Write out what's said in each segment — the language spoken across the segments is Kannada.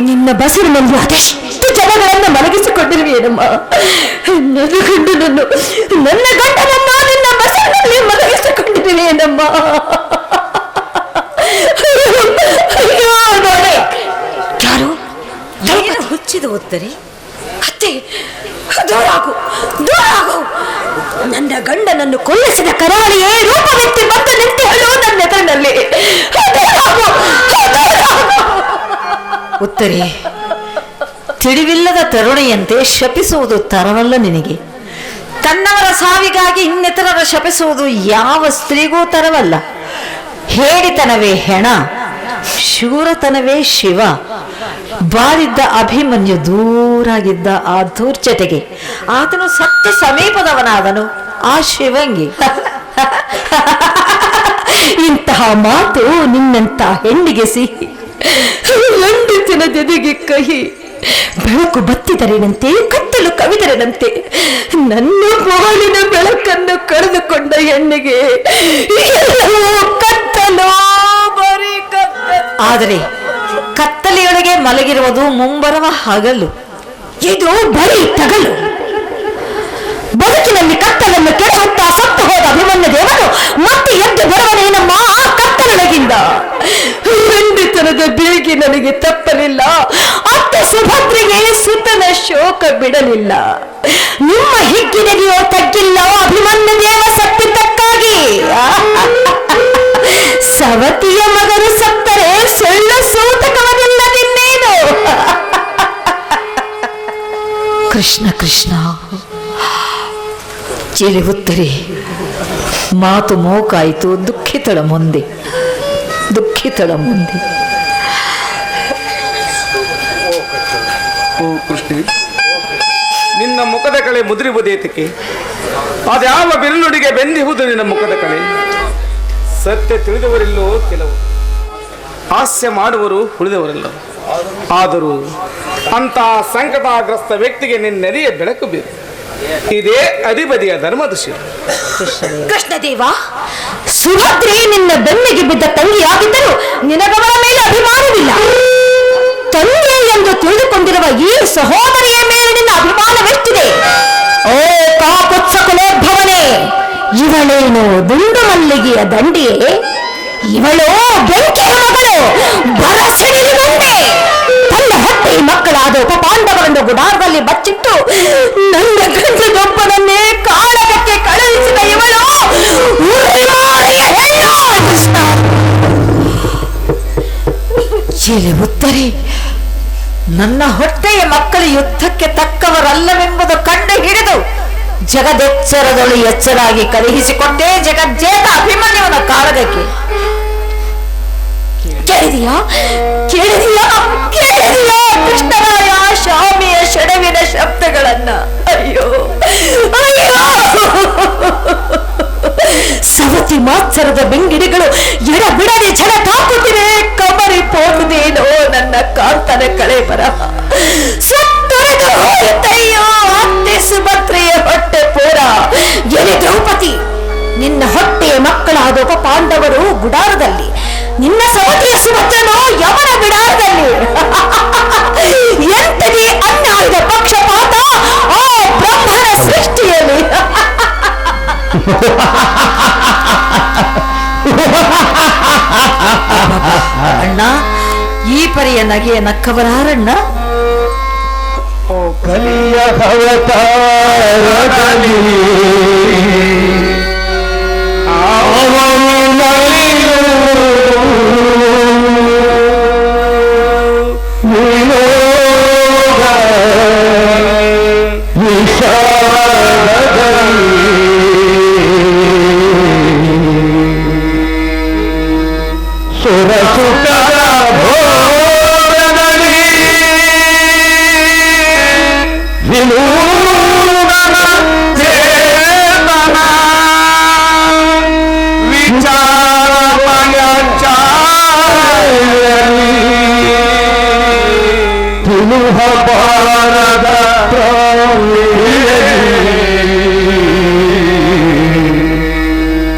ನಿನ್ನ ಬಸರಿನಲ್ಲಿ ಅದೆಷ್ಟು ಜನಗಳನ್ನು ಮಲಗಿಸಿಕೊಂಡಿರುವೇನಮ್ಮ ನನ್ನ ಗಂಡನನ್ನು ನನ್ನ ಗಂಡನನ್ನು ನಿನ್ನ ಬಸರಿನಲ್ಲಿ ಮಲಗಿಸಿಕೊಂಡಿರುವೇನಮ್ಮ. ಅಯ್ಯೋ, ನೋಡೆ. ಯಾರು? ಹುಚ್ಚಿದ ಉತ್ತರಿ? ಅತ್ತೆ ದೂರಾಗು ದೂರಾಗು ನನ್ನ ಗಂಡನನ್ನು ಕೊಲ್ಲಿಸಿದ ಕರಾಳಿಯೇ ರೂಪವೆತ್ತಿ ಬಂದು ನಿಂತು ಹೇಳು ನನ್ನ ದೂರಾಗು. ಉತ್ತರಿ ತಿಳಿವಿಲ್ಲದ ತರುಣಿಯಂತೆ ಶಪಿಸುವುದು ತರವಲ್ಲ ನಿನಗೆ. ತನ್ನವರ ಸಾವಿಗಾಗಿ ಇನ್ನಿತರರ ಶಪಿಸುವುದು ಯಾವ ಸ್ತ್ರೀಗೂ ತರವಲ್ಲ. ಹೇಳಿತನವೇ ಹೆಣ, ಶೂರತನವೇ ಶಿವ. ಬಾರಿದ್ದ ಅಭಿಮನ್ಯು ದೂರಾಗಿದ್ದ ಆ ಧೂರ್ಜತೆಗೆ. ಆತನು ಸತ್ಯ ಸಮೀಪದವನಾದನು, ಆ ಶಿವಂಗಿ. ಇಂತಹ ಮಾತು ನಿನ್ನಂತ ಹೆಣ್ಣಿಗೆ ಸಿಹಿ. ಗಂಡಸಿನ ಜೊತೆಗೆ ಕಹಿ. ಬೆಳಕು ಬತ್ತಿದರೆನಂತೆ, ಕತ್ತಲು ಕವಿದರೆನಂತೆ. ನನ್ನ ಬಾಳಿನ ಬೆಳಕನ್ನು ಕಳೆದುಕೊಂಡ ಹೆಣ್ಣಿಗೆ ಕತ್ತಲು ಆದರೆ ಕತ್ತಲೆಯೊಳಗೆ ಮಲಗಿರುವುದು ಮುಂಬರುವ ಹಗಲು. ಇದು ಬರೀ ತಗಲು. ಬದುಕಿನಲ್ಲಿ ಕತ್ತಲನ್ನು ಕೆಡಹುತ್ತಾ ಸತ್ತು ಹೋದ ಅಭಿಮನ್ಯ ದೇವರು ಮತ್ತೆ ಎದ್ದು ಬರುವನೇನಮ್ಮ? ಆ ಕತ್ತಲೊಳಗಿಂದ ಬೆಳಗ್ಗೆ ನನಗೆ ತಪ್ಪಲಿಲ್ಲ. ಅತ್ತ ಸುಭದ್ರಿಗೆ ಸುತನ ಶೋಕ ಬಿಡಲಿಲ್ಲ. ನಿಮ್ಮ ಹಿಗ್ಗಿನಲ್ಲಿಯೋ ತಗ್ಗಿಲ್ಲ ಅಭಿಮನ್ಯ ದೇವ ಸತ್ತಿದ್ದಕ್ಕಾಗಿ. ಸವತಿಯ ಮಗನು ಸತ್ತರೆ, ಸುಳ್ಳು ಸೂತಕವನಿಲ್ಲದಿನ್ನೇನು ಕೃಷ್ಣ ಕೃಷ್ಣ. ಚಿಲಿ ಉತ್ತರಿ. ಮಾತು ಮೋಕಾಯಿತು, ದುಃಖಿತಳ ಮುಂದೆ. ದುಃಖಿತಳ ಮುಂದೆ. ಓ ಕೃಷ್ಣ ನಿನ್ನ ಮುಖದ ಕಳೆ ಮುದುರಿಬುದೇತಕ್ಕೆ. ಅದ್ಯಾವ ಬಿರುನುಡಿಗೆ ಬೆಂದಿಹುದು ನಿನ್ನ ಮುಖದ ಕಳೆ? ಸತ್ಯ ತಿಳಿದವರಿಲ್ಲೋ ಕೆಲವು. ಹಾಸ್ಯ ಮಾಡುವರು ಉಳಿದವರಿಲ್ಲ ಆದರೂ ಅಂತ ಸಂಕಟಗ್ರಸ್ತ ವ್ಯಕ್ತಿಗೆ ನಿನ್ನೆದೆಯ ಬೆಳಕು ಬೇಕು ಇದೇ ಅಧಿಪತಿಯ ಧರ್ಮದೃಶ್ಯ. ಕೃಷ್ಣದೇವ ಸುಭದ್ರೆ ನಿನ್ನ ಬೆನ್ನಿಗೆ ಬಿದ್ದ ತಂಗಿಯಾಗಿದ್ದರೂ ನಿನಗವರ ಮೇಲೆ ಅಭಿಮಾನವಿಲ್ಲ. ತಂದೆ ಎಂದು ತಿಳಿದುಕೊಂಡಿರುವ ಈ ಸಹೋದರಿಯ ಮೇಲೆ ನಿನ್ನ ಅಭಿಮಾನವೆಷ್ಟಿದೆ? ಓ ಕಾಪುತ್ಸ ಕುಲೋದ್ಭವನೇ ಇವಳೇನು ದುಂಡು ಮಲ್ಲಿಗೆಯ ದಂಡಿಯೇ? ಇವಳು ಬೆಂಕಿಯ ಮಗಳು ಬರಸಿಡಿಲು ಗಂಡೆ. ತನ್ನ ಹೊಟ್ಟೆ ಮಕ್ಕಳಾದ ಉಪಪಾಂಡವರನ್ನು ಗುಡಾರದಲ್ಲಿ ಬಚ್ಚಿಟ್ಟು, ನನ್ನ ಗಂಡನೊಬ್ಬನನ್ನೇ ಚಿಲಿ ಉತ್ತರಿ ನನ್ನ ಹೊಟ್ಟೆಯ ಮಕ್ಕಳು ಯುದ್ಧಕ್ಕೆ ತಕ್ಕವರಲ್ಲವೆಂಬುದು ಕಂಡು ಹಿಡಿದು ಜಗದೆಚ್ಚರದಳು ಎಚ್ಚರಾಗಿ ಕಳುಹಿಸಿಕೊಂಡೇ ಜಗಜ್ಜೇತ ಅಭಿಮನ್ಯುವನ ಕಾಳಗಕ್ಕೆ. ಕೇಳಿದೆಯಾ? ಕೇಳಿದೆಯಾ? ಕೇಳಿದೆಯಾ? ಕೃಷ್ಣರಾಯ ಶಾಮಿಯ ಶಡವಿನ ಶಬ್ದಗಳನ್ನ. ಅಯ್ಯೋ ಅಯ್ಯೋ. ಸವತಿ ಮಾತ್ಸರದ ಬೆಂಗಿಡಿಗಳು ಎಡ ಬಿಡದೆ ಜನ ತಾಕುತ್ತಿವೆ ಕಾಂತನ ಕಳೆ ಬರ. ಸುಭದ್ರೆಯ ಹೊಟ್ಟೆ ಪೂರ. ಎಲೆ ದ್ರೌಪದಿ, ನಿನ್ನ ಹೊಟ್ಟೆಯ ಮಕ್ಕಳಾದ ಉಪ ಪಾಂಡವರು ಗುಡಾರದಲ್ಲಿ, ನಿನ್ನ ಸಹೋದರಿಯ ಸುಭದ್ರನು ಯಮನ ಬಿಡಾರದಲ್ಲಿ ಎಂಟನೇ ಅನ್ಯಾಯದ ಪಕ್ಷಪಾತ ಆ ಬ್ರಹ್ಮನ ಸೃಷ್ಟಿಯಲ್ಲಿ. ಅಣ್ಣ ಈ ಪರಿಯ ನಗೆಯ ನಕ್ಕವರಾರಣ್ಣ ಕಲಿಯ ಅವತಾರದಲ್ಲಿ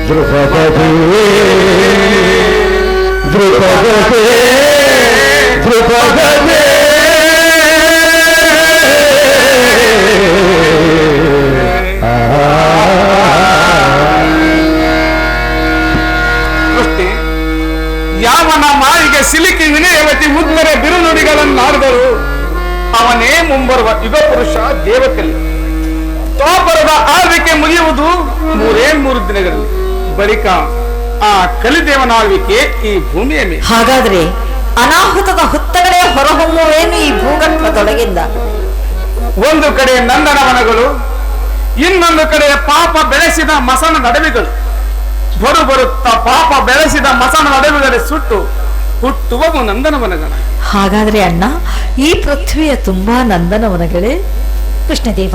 द्रुपदे द्रुपदे द्रुपदे ಯಾವನ ಮಾಯಿಗೆ ಸಿಲುಕಿ ವಿನಯವತಿ ಮುದ್ದರೆ ಬಿರುನುಡಿಗಳನ್ನು ಆಡಿದರು ಮುಂಬರುವ ಯುಗ ಪುರುಷ ದೇವಕಲಿ ದ್ವಾಪರದ ಆಳ್ವಿಕೆ ಮುಗಿಯುವುದು ಮೂರೇ ಮೂರು ದಿನಗಳಲ್ಲಿ. ಬಳಿಕ ಆ ಕಲಿದೇವನ ಆಳ್ವಿಕೆ ಈ ಭೂಮಿಯ ಮೇಲೆ. ಹಾಗಾದ್ರೆ ಅನಾಹುತದ ಹುತ್ತಗಳೇ ಹೊರಹೊಮ್ಮುವೇನು ಈ ಭೂಗರ್ಭದೊಳಗಿಂದ ಒಂದು ಕಡೆ ನಂದನವನಗಳು ಇನ್ನೊಂದು ಕಡೆ ಪಾಪ ಬೆಳೆಸಿದ ಮಸನ ನಡವಿಗಳು. ಬರು ಬರುತ್ತಾ ಪಾಪ ಬೆಳೆಸಿದ ಮಸನ ನಡವಿಗಳೇ ಸುಟ್ಟು ಹುಟ್ಟುವವು ನಂದನವನಗಳ. ಹಾಗಾದ್ರೆ ಅಣ್ಣ ಈ ಪೃಥ್ವಿಯ ತುಂಬಾ ನಂದನವನಗಳೇ ಕೃಷ್ಣದೇವ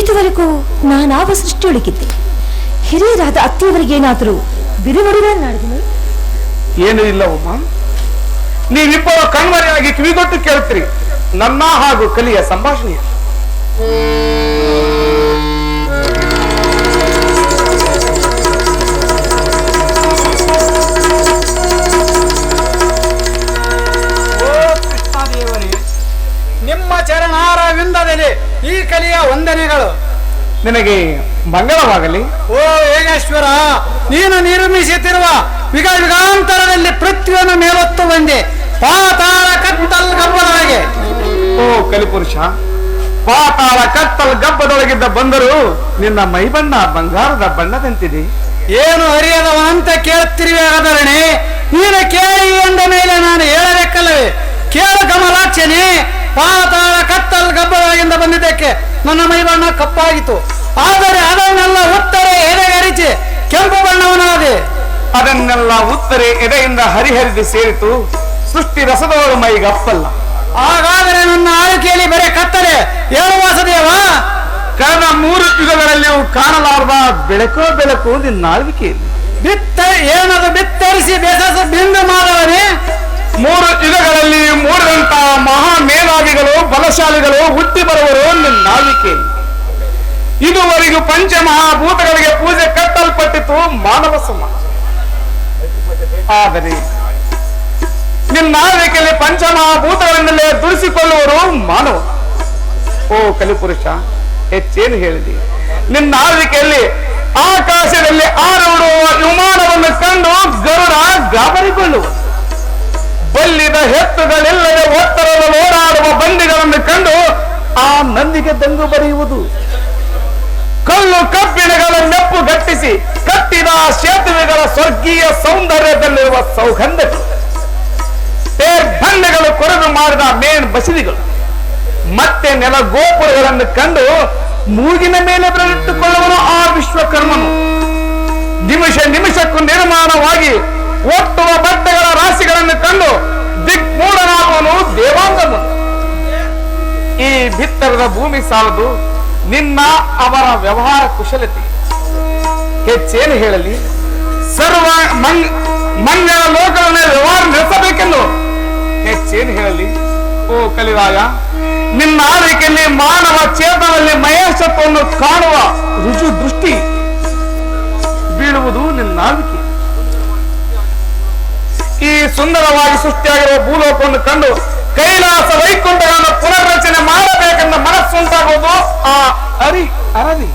ಇದುವರೆಗೂ ನಾನಾವ ಸೃಷ್ಟಿಯೊಳಗಿದ್ದೆ. ಹಿರಿಯರಾದ ಅತ್ತೆಯವರಿಗೇನಾದರೂ ಬಿರುನುಡಿಗಳನ್ನಾಡಿದನು ಇಲ್ಲ ಇಲ್ಲವಮ್ಮ ನೀವಿಬ್ಬರು ಕಣ್ಮರೆಯಾಗಿ ಕಿವಿಗೊಟ್ಟು ಕೇಳ್ತೀರಿ. ನನ್ನ ಹಾಗೂ ಕಲಿಯ ಸಂಭಾಷಣೆಯ. ನಿನಗೆ ಮಂಗಳವಾಗಲಿ. ಓ ಯೋಗೇಶ್ವರ ನೀನು ನಿರ್ಮಿಸುತ್ತಿರುವ ಯುಗ ಯುಗಾಂತರದಲ್ಲಿ ಪೃಥ್ವಿಯನ್ನು ಮೇಲೊತ್ತು ಬಂದೆ ಪಾತಾಳ ಕತ್ತಲ್ ಗಬ್ಬದೊಳಗೆ. ಓ ಕಲಿಪುರುಷ ಪಾತಾಳ ಕತ್ತಲ್ ಗಬ್ಬದೊಳಗಿದ್ದ ಬಂದರು ನಿನ್ನ ಮೈಬಣ್ಣ ಬಂಗಾರದ ಬಣ್ಣದಂತಿದೆ. ಏನು ಹರಿಯದವನಂತ ಕೇಳುತ್ತಿರುವೆ ಆಧರಣೆ ನೀನು ಕೇಳಿ ಎಂದ ಮೇಲೆ ನಾನು ಹೇಳಬೇಕಲ್ಲವೇ? ಕೇಳು ಕಮಲಾಕ್ಷನೇ ಪಾತಾಳ ಕತ್ತಲ್ ಗಬ್ಬಲಾಗಿಂದ ಬಂದಿದ್ದಕ್ಕೆ ನನ್ನ ಮೈಬಣ್ಣ ಕಪ್ಪಾಗಿತ್ತು. ಆದರೆ ಅದನ್ನೆಲ್ಲ ಉತ್ತರೆ ಎದೆಗರಿಚಿ ಕೆಂಪು ಬಣ್ಣವನಾದೆ. ಅದನ್ನೆಲ್ಲ ಉತ್ತರೆ ಎದೆಯಿಂದ ಹರಿಹರಿದು ಸೇರಿತು. ಸೃಷ್ಟಿ ಬಸದವರು ಮೈ ಗಪ್ಪಲ್ಲ. ಹಾಗಾದರೆ ನನ್ನ ಆಳ್ಕೆಯಲ್ಲಿ ಬರೇ ಕತ್ತಲೆ ಏಳು ವಾಸದೇವ? ಕಳೆದ ಮೂರು ಯುಗಗಳಲ್ಲಿಯೂ ಕಾಣಲಾರದ ಬೆಳಕೋ ಬೆಳಕು ನಿನ್ನ ಆಳ್ವಿಕೆಯಲ್ಲಿ ಬಿತ್ತ ಏನದು ಬಿತ್ತರಿಸಿ ಬೆಸಸ ಬಿಂದು ಮಾಡವನೇ ಮೂರು ಯುಗಗಳಲ್ಲಿ ಮೂರರಂತ ಮಹಾ ಮೇಧಾವಿಗಳು ಬಲಶಾಲಿಗಳು, ಹುಟ್ಟಿ ಬರುವರು ನಾವಿಕೆ. ಇದುವರೆಗೂ ಪಂಚಮಹಾಭೂತಗಳಿಗೆ ಪೂಜೆ ಕಟ್ಟಲ್ಪಟ್ಟಿತು ಮಾನವ ಸಮಾಜ ಆದರೆ ನಿನ್ನ ಆಳ್ವಿಕೆಯಲ್ಲಿ ಪಂಚಮಹಾಭೂತಗಳಿಂದಲೇ ದುಡಿಸಿಕೊಳ್ಳುವರು ಮಾನವ. ಓ ಕಲಿಪುರುಷ, ಹೆಚ್ಚೇನು ಹೇಳಿದಿ. ನಿನ್ನ ಆಳ್ವಿಕೆಯಲ್ಲಿ ಆಕಾಶದಲ್ಲಿ ಆರೋಡುವ ವಿಮಾನವನ್ನು ಕಂಡು ಗರುಡ ಗಾಬರಿಗೊಳ್ಳುವ ಬಲ್ಲಿದ ಹೆತ್ತುಗಳಿಲ್ಲದೆ ಒತ್ತರದ ಓಡಾಡುವ ಬಂಡಿಗಳನ್ನು ಕಂಡು ಆ ನಂದಿಗೆ ದಂಗು ಬರೆಯುವುದು. ಕಲ್ಲು ಕಬ್ಬಿಣಗಳ ನೆಪ್ಪು ಗಟ್ಟಿಸಿ ಕಟ್ಟಿದ ಸೇತುವೆಗಳ ಸ್ವರ್ಗೀಯ ಸೌಂದರ್ಯದಲ್ಲಿರುವ ಸೌಗಂಧಗಳು. ಬಂಡೆಗಳು ಕೊರೆದು ಮಾಡಿದ ಮೇನ್ ಬಸದಿಗಳು. ಮತ್ತೆ ನೆಲ ಗೋಪುರಗಳನ್ನು ಕಂಡು ಮೂಗಿನ ಮೇಲೆ ಬೆಳೆದಿಟ್ಟುಕೊಳ್ಳುವನು ಆ ವಿಶ್ವಕರ್ಮನು. ನಿಮಿಷ ನಿಮಿಷಕ್ಕೂ ನಿರ್ಮಾಣವಾಗಿ ಒಟ್ಟುವ ಬಟ್ಟೆಗಳ ರಾಶಿಗಳನ್ನು ಕಂಡು ದಿಗ್ಮೂಢನಾಗುವನು ದೇವಾಂಗನು. ಈ ಭಿತ್ತರದ ಭೂಮಿ ಸಾಲದು ನಿನ್ನ ಅವರ ವ್ಯವಹಾರ ಕುಶಲತೆ. ಹೆಚ್ಚೇನು ಹೇಳಲಿ? ಸರ್ವ ಮಂಗ್, ಮಂಗಳ ಲೋಕಗಳನ್ನ ವ್ಯವಹಾರ ನಡೆಸಬೇಕೆಂದು. ಹೆಚ್ಚೇನು ಹೇಳಲಿ? ಓ ಕಲಿರಾಯ ನಿನ್ನ ಆರೈಕೆಯಲ್ಲಿ ಮಾನವ ಚೇತನದಲ್ಲಿ ಮಹೇಶತ್ವವನ್ನು ಕಾಣುವ ರುಜು ದೃಷ್ಟಿ ಬೀಳುವುದು ನಿನ್ನ ಆಳ್ವಿಕೆ. ಈ ಸುಂದರವಾಗಿ ಸೃಷ್ಟಿಯಾಗಿರುವ ಭೂಲೋಕವನ್ನು ಕಂಡು ಕೈಲಾಸ ವೈಕುಂಠಗಳನ್ನು ಪುನರ್ರಚನೆ ಮಾಡಬೇಕೆಂದ ಮನಸ್ಸುಂಟಾಗುವುದು ಆ ಅರಿ ಅರದಿ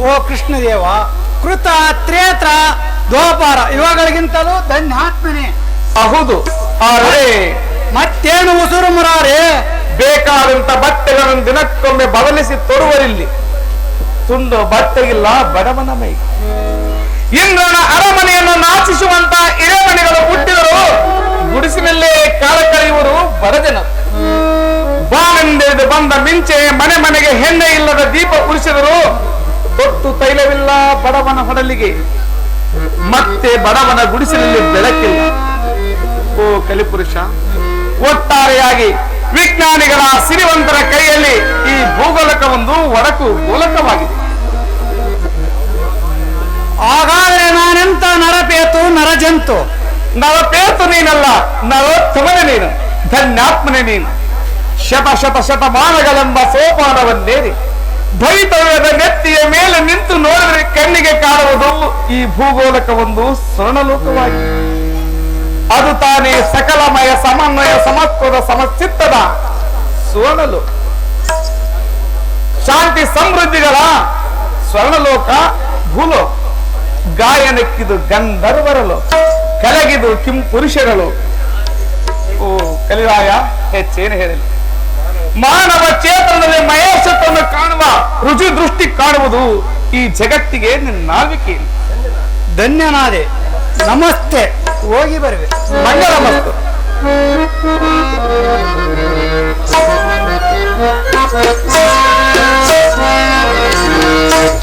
ಓ ಕೃಷ್ಣದೇವ ಕೃತ ತ್ರೇತ್ರ ದ್ವಾಪಾರ. ಇವುಗಳಿಗಿಂತಲೂ ಧನ್ಯಾತ್ಮನೇ. ಹೌದು. ಆದರೆ ಮತ್ತೇನು ಉಸುರು ಮುರಾರೆ ಬೇಕಾದಂತ ಬಟ್ಟೆಗಳನ್ನು ದಿನಕ್ಕೊಮ್ಮೆ ಬದಲಿಸಿ ತೊರುವರಿಲ್ಲಿ ತುಂಡು ಬಟ್ಟೆಗಿಲ್ಲ ಬಡವನ ಮೈ. ಇಂದ್ರನ ಅರಮನೆಯನ್ನು ನಾಚಿಸುವಂತ ಇಳೆಮಣಿಗಳು ಹುಟ್ಟಿದರು. ಗುಡಿಸಿನಲ್ಲೇ ಕಾಲ ಕಳೆಯುವರು ಬಾನೆಂದೆದು ಬಂದ ಮಿಂಚೆ ಮನೆ ಮನೆಗೆ ಹೆಣ್ಣೆ ಇಲ್ಲದ ದೀಪ ಉಳಿಸಿದರು ತೊಟ್ಟು ತೈಲವಿಲ್ಲ ಬಡವನ ಹೊಡಲಿಗೆ. ಮತ್ತೆ ಬಡವನ ಗುಡಿಸಿನಲ್ಲಿ ಬೆಳಕಿಲ್ಲ. ಓ ಕಲಿಪುರುಷ, ಒಟ್ಟಾರೆಯಾಗಿ ವಿಜ್ಞಾನಿಗಳ ಸಿರಿವಂತರ ಕೈಯಲ್ಲಿ ನರಜಂತು ನವಪೇತು ನೀನಲ್ಲ ನರೋತ್ತಮನೆ ನೀನು, ಧನ್ಯಾತ್ಮನೆ ನೀನು. ಶತ ಶತ ಶತಮಾನಗಳೆಂಬ ಸೋಪಾನವನ್ನೇರಿ ಭೈತವ್ಯದ ನೆತ್ತಿಯ ಮೇಲೆ ನಿಂತು ನೋಡಿದ್ರೆ ಕಣ್ಣಿಗೆ ಕಾಣುವುದು ಈ ಭೂಗೋಲಕ ಒಂದು ಸ್ವರ್ಣಲೋಕವಾಗಿ ಅದು ತಾನೇ ಸಕಲಮಯ ಸಮನ್ವಯ ಸಮತ್ವದ ಸಮಚಿತ್ತದ ಸುವರ್ಣಲೋಕ. ಶಾಂತಿ ಸಮೃದ್ಧಿಗಳ ಸ್ವರ್ಣಲೋಕ, ಭೂಲೋಕ. ಗಾಯನಕ್ಕಿದು ಗಂಧರ್ವರಲು ಕೆಳಗಿದು ಕಿಂ ಪುರುಷರಲು. ಓ ಕಲಿರಾಯ ಹೆಚ್ಚೇನು ಹೇಳಿಲ್ಲ. ಮಾನವ ಚೇತನದಲ್ಲಿ ಮಹೇಶತ್ವವನ್ನು ಕಾಣುವ ರುಜು ದೃಷ್ಟಿ ಕಾಣುವುದು ಈ ಜಗತ್ತಿಗೆ ನಿನ್ನ ನಾಲ್ವಿಕೆ ಧನ್ಯನಾದೆ. ನಮಸ್ತೆ. ಹೋಗಿ ಬರುವೆ. ಮಂಗಳ ಮತ್ತು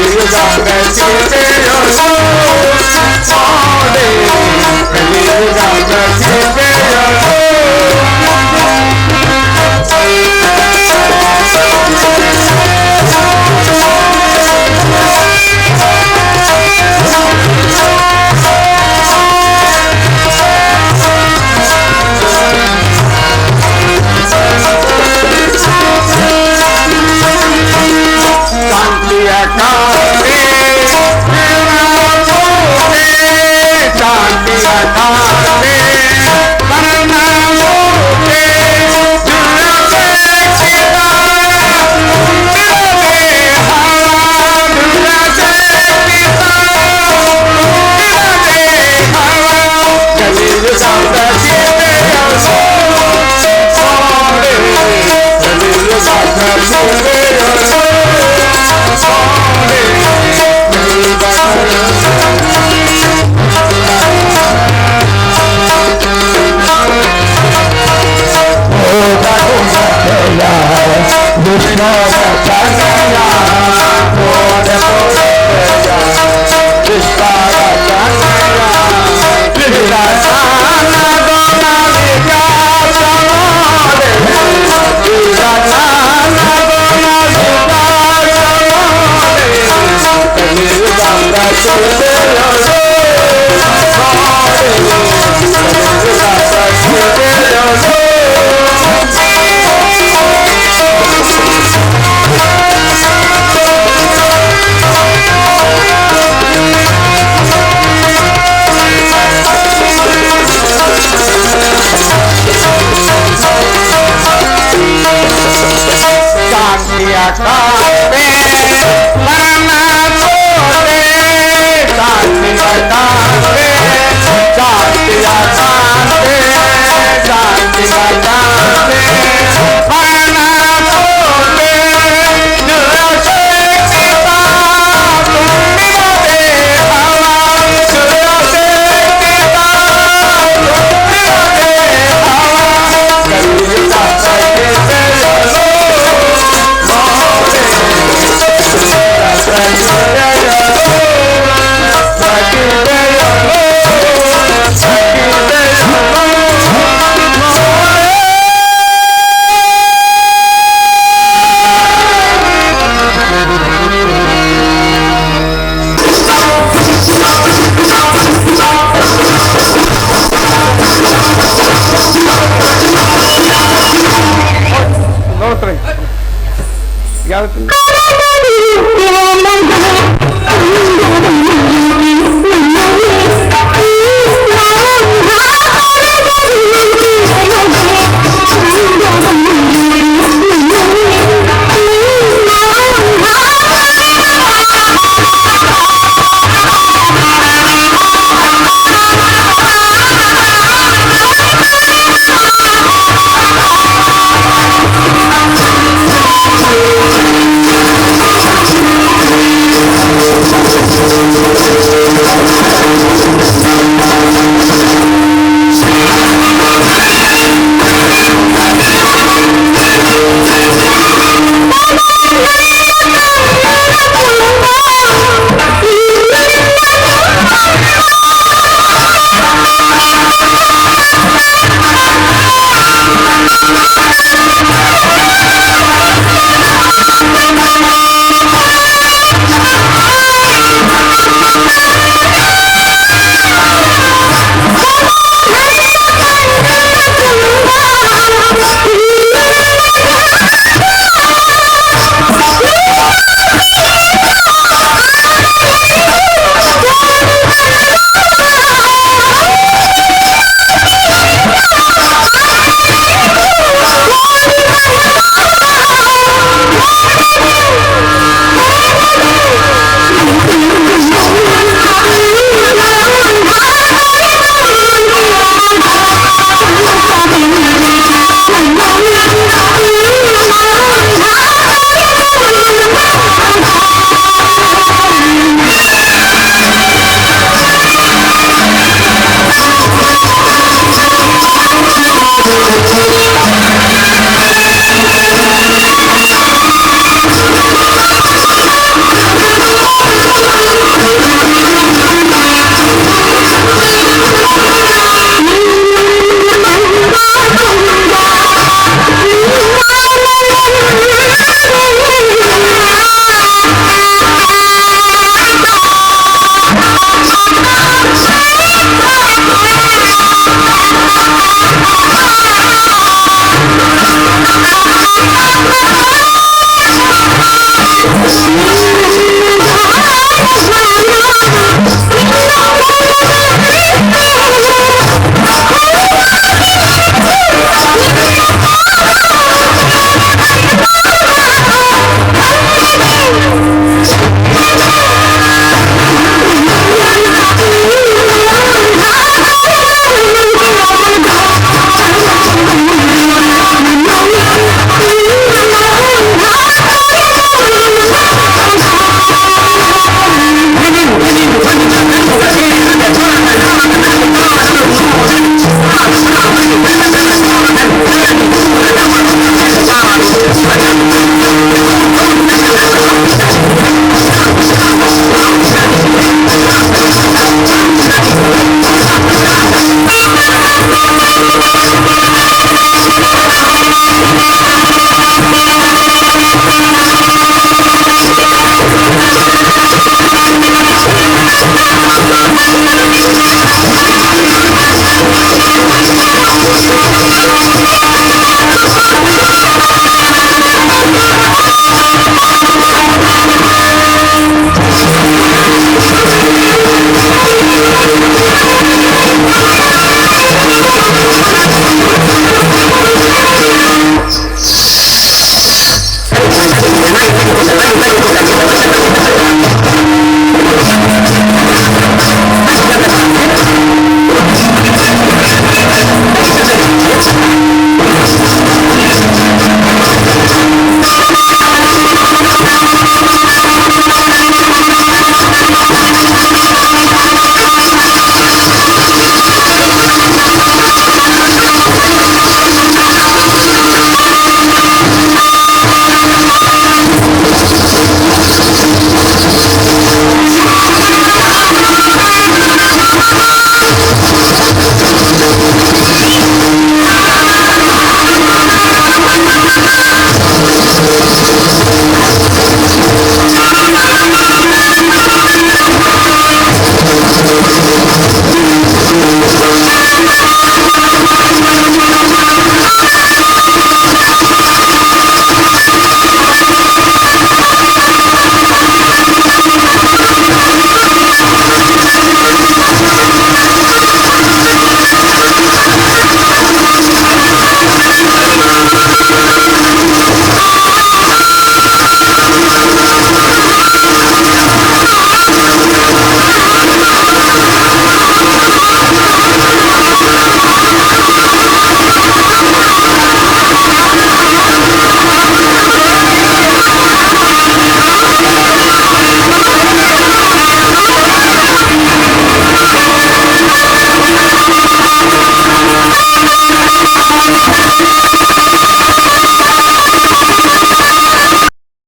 이상을 지켜주소서 থাকা